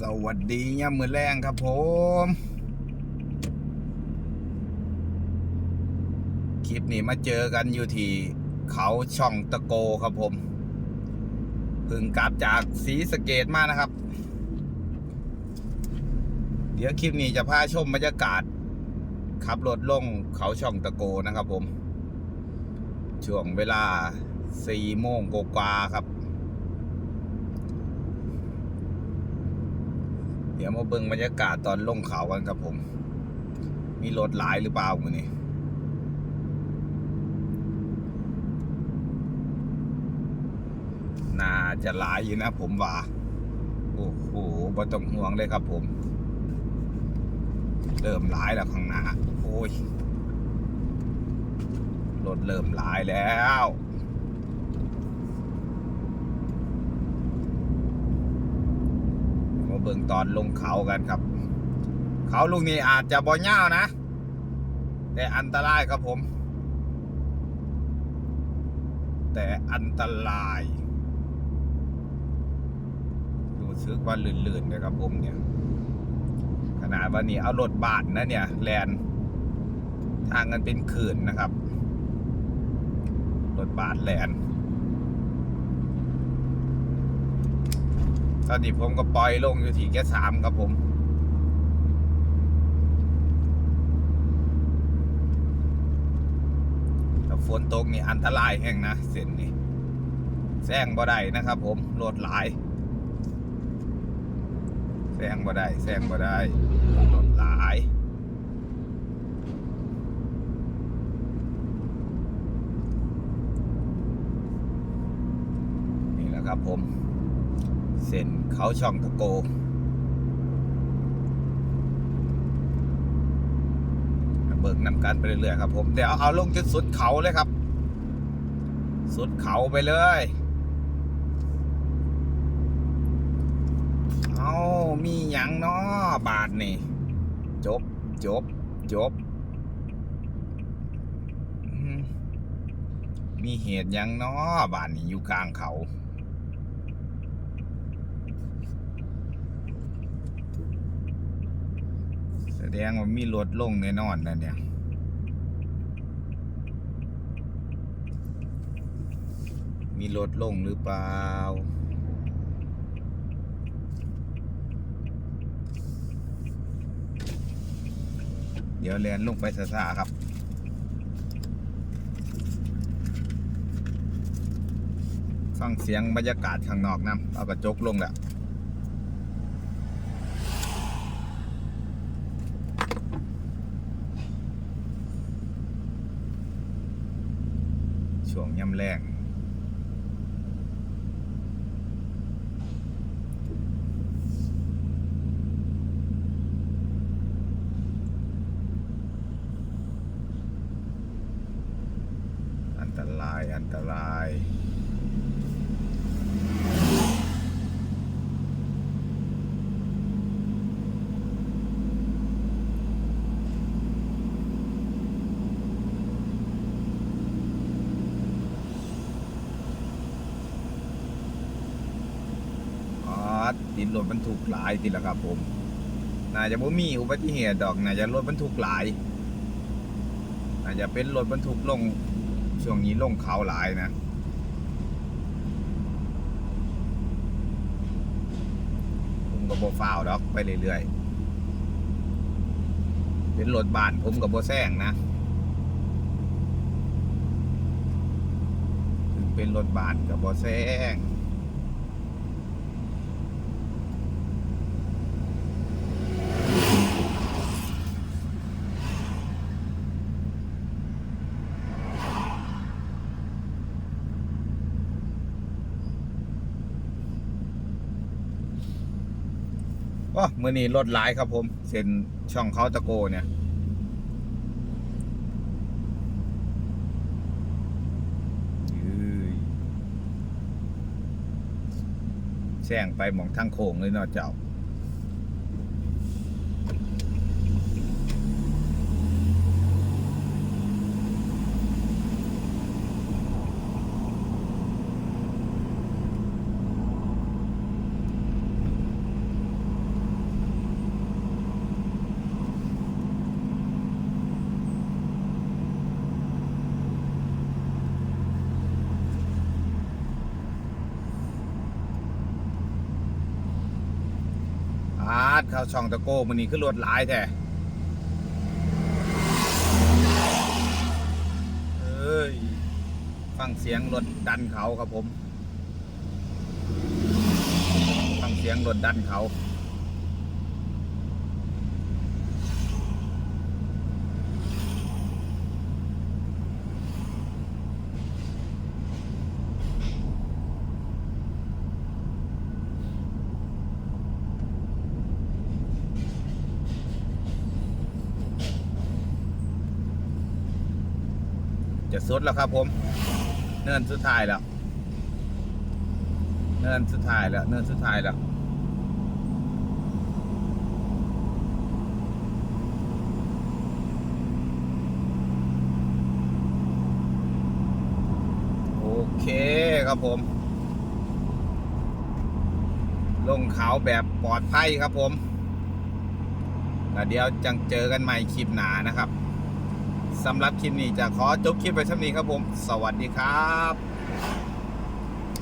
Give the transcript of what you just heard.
สวัสดียามมือแรงครับผมคลิปนี้มาเจอกันอยู่ที่เขาช่องตะโกครับผมพึ่งกลับจากสีสเกตมานะครับ เดี๋ยวคลิปนี้จะพาชมบรรยากาศขับรถลงเขาช่องตะโกนะครับผม ช่วงเวลาสี่โมงกว่าครับ เดี๋ยวมาเบิ่งบรรยากาศตอนลงเขากันครับผม มีรถหลายหรือเปล่ามือนี้น่าจะหลายอยู่นะผมว่า โอ้โหบ่ต้องห่วงเลยครับผม เริ่มหลายแล้วข้างหน้า โอ้ย รถเริ่มหลายแล้ว มาเบิ่งตอนลงเขากันครับ เขาลูกนี้อาจจะบ่ยาวนะ แต่อันตรายครับผม แต่อันตรายรู้สึกว่าลื่นๆเลยครับผมเนี่ย ขนาดวันนี้เอารถบาดนะเนี่ย แลนทางกันเป็นขื่นนะครับรถบาดแลน ตอนนี้ผมก็ปล่อยลงอยู่ที่แค่สามครับผม ถ้าฝนตกนี่อันตรายแห่งนะเส้นนี้แซงบ่ได้นะครับผมโรถหลายแซงบ่ได้แซงบ่ได้โรถหลายนี่แหละครับผม เส้นเขาช่องตะโก เบิกนำกันไปเรื่อยๆครับผม เดี๋ยวเอาลงจนสุดเขาเลยครับ สุดเขาไปเลย เอามีหยังเนาะบาทนี่ จบจบจบมมีเหตุหยังเนาะบาทนี่อยู่กลางเขา แสดงว่ามีรถลงแน่นอนนะเนี่ยมีรถลงหรือเปล่า เดี๋ยวแลนลงไปซาๆครับฟังเสียงบรรยากาศข้างนอกนะเอากระจกลงแหล้ว วงย่ำแรงอันตรายอันตราย อ๋อติด รถบรรทุกหลายติดแล้วครับผม น่าจะบ่มีอุบัติเหตุดอก น่าจะรถบรรทุกหลาย น่าจะเป็นรถบรรทุกลง ช่วงนี้ลงเขาหลายนะผมก็บ่ฟ้าวดอกไปเรื่อยๆ เป็นรถบ้านผมก็บ่แซงนะเป็นรถบ้านก็บ่แซง ว้ามื่อนี้รถหลายครับผม เส้นช่องเขาตะโกเนี่ยยืยแซงไปมองทางโค้งเลยเนาะเจ้า เข้าช่องตะโก้มันนี่ขึ้นรถหลายแท้เอ้ย ฟังเสียงรถดันเขาครับผม ฟังเสียงรถดันเขา จะสุดแล้วครับผม เนินสุดท้ายแล้ว เนินสุดท้ายแล้ว เนินสุดท้ายแล้วโอเคครับผม ลงเขาแบบปลอดภัยครับผมแล้วเดี๋ยวจังเจอกันใหม่คลิปหนานะครับ สำหรับคลิปนี้จะขอจบคลิปไปเท่านี้ครับผม สวัสดีครับ